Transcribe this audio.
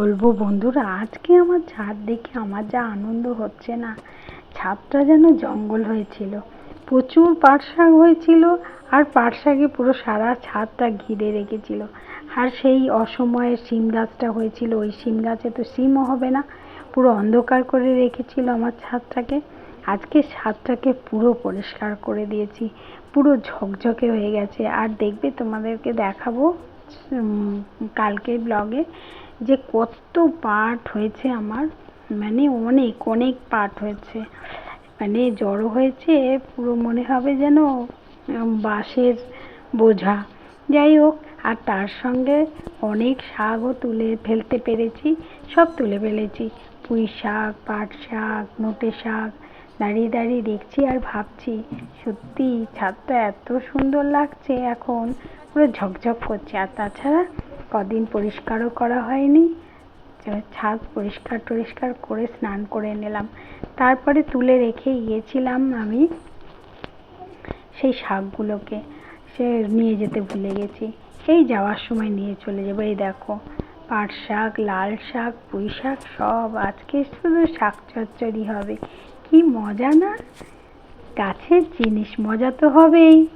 বলব, বন্ধুরা, আজকে আমার ছাদ দেখে আমার যা আনন্দ হচ্ছে না, ছাদটা যেন জঙ্গল হয়েছিল। প্রচুর পাট শাক হয়েছিল আর পাট শাকে পুরো সারা ছাদটা ঘিরে রেখেছিল। আর সেই অসময়ে শিম গাছটা হয়েছিল, ওই শিম গাছে তো শিমও হবে না, পুরো অন্ধকার করে রেখেছিল আমার ছাদটাকে। আজকে ছাদটাকে পুরো পরিষ্কার করে দিয়েছি, পুরো ঝকঝকে হয়ে গেছে। আর দেখবে তোমাদেরকে দেখাবো কালকের ব্লগে যে কত পাট হয়েছে আমার মানে অনেক অনেক পাট হয়েছে। মানে জড়ো হয়েছে, পুরো মনে হবে যেন বাঁশের বোঝা। যাই হোক, আর তার সঙ্গে অনেক শাকও তুলে ফেলতে পেরেছি, সব তুলে ফেলেছি। পুঁই শাক, পাট শাক নোটে শাক, দাঁড়িয়ে দাঁড়িয়ে দেখছি আর ভাবছি, সত্যি ছাদটা এত সুন্দর লাগছে এখন, পুরো ঝকঝক করছে। আর তাছাড়া কদিন পরিষ্কারও করা হয়নি। ছাদ পরিষ্কার টরিষ্কার করে স্নান করে নিলাম। তারপরে তুলে রেখে গিয়েছিলাম আমি সেই শাকগুলোকে। সে নিয়ে যেতে ভুলে গেছি। এই যাওয়ার সময় নিয়ে চলে যাব। এই দেখো, পাট শাক, লাল শাক, পুঁই শাক সব। আজকে শুধু শাক চচ্চড়ি হবে। কি মজা না? গাছের জিনিস, মজা তো হবেই।